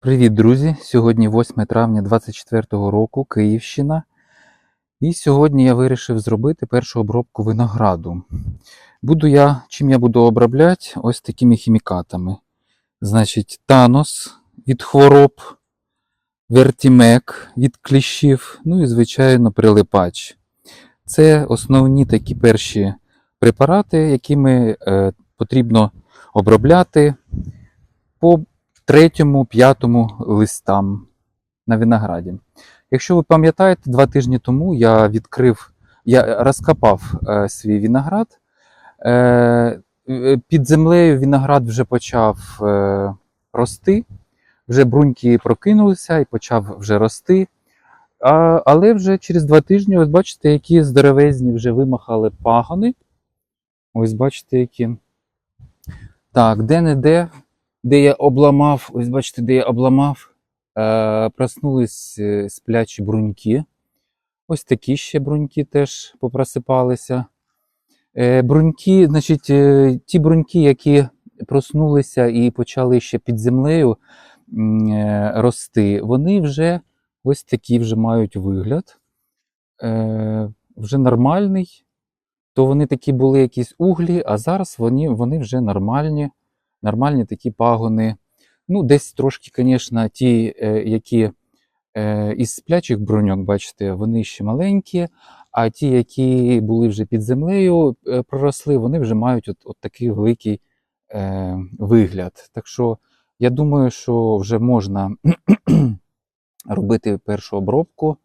Привіт, друзі! Сьогодні 8 травня 2024 року, Київщина. І сьогодні я вирішив зробити першу обробку винограду. Буду я, чим я буду обробляти? Ось такими хімікатами. Значить, Танос від хвороб, Вертімек від кліщів, ну і, звичайно, прилипач. Це основні такі перші препарати, якими е, потрібно обробляти по третьому, п'ятому листам на винограді. Якщо ви пам'ятаєте, два тижні тому я відкрив, я розкопав е, свій виноград. Е, е, під землею виноград вже почав е, рости, вже бруньки прокинулися і почав вже рости. А, але вже через два тижні, ось бачите, які здоровезні вже вимахали пагони. Ось бачите, які. Так, де-не-де де я обламав, ось бачите, де я обламав, е, проснулись е, сплячі бруньки. Ось такі ще бруньки теж попросипалися. Е, бруньки, значить, ті бруньки, які проснулися і почали ще під землею рости, вони вже ось такі вже мають вигляд. Вже нормальний. То вони такі були якісь углі, а зараз вони, вони вже нормальні нормальні такі пагони. Ну, десь трошки, звісно, ті, е, які е, із сплячих броньок, бачите, вони ще маленькі, а ті, які були вже під землею, е, проросли, вони вже мають от, от такий великий е, вигляд. Так що я думаю, що вже можна робити першу обробку,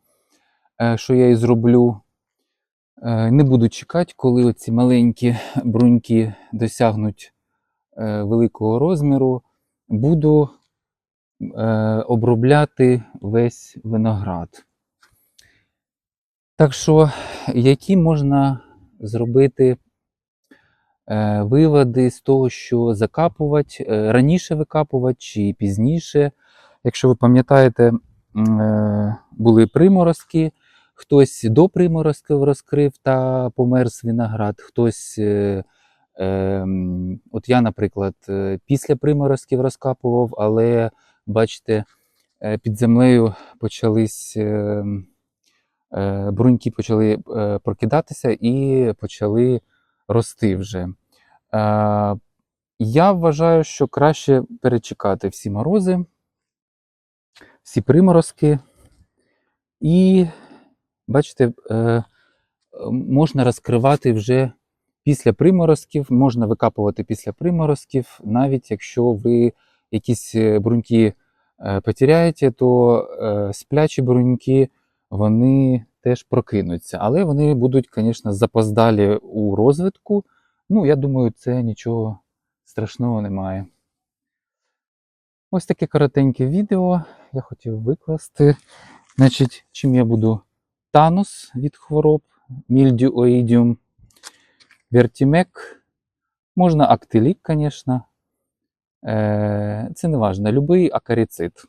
е, що я і зроблю. Е, не буду чекати, коли оці маленькі бруньки досягнуть великого розміру, буду е, обробляти весь виноград. Так що, які можна зробити е, виводи з того, що закапувати, е, раніше викапувати чи пізніше. Якщо ви пам'ятаєте, е, були приморозки, хтось до приморозків розкрив та померз виноград, хтось. Ем, От я, наприклад, е, після приморозків розкапував, але бачите, е, під землею почались е, е, бруньки почали прокидатися і почали рости вже. Я вважаю, що краще перечекати всі морози, всі приморозки, і, бачите, можна розкривати вже після приморозків, можна викапувати після приморозків, навіть якщо ви якісь е, бруньки е, потеряєте, то е, сплячі бруньки вони теж прокинуться. Але вони будуть, звісно, запоздалі у розвитку. Ну, я думаю, це нічого страшного немає. Ось таке коротеньке відео я хотів викласти. Значить, чим я буду танус від хвороб, мільдю оїдіум. Вертімек, можна актилік, звісно. Це не важно, Любий акаріцид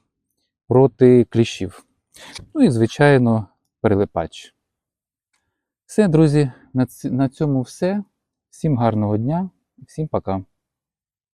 проти кліщів. Ну і, звичайно, перелипач. Все, друзі, на цьому все. Всім гарного дня, всім пока.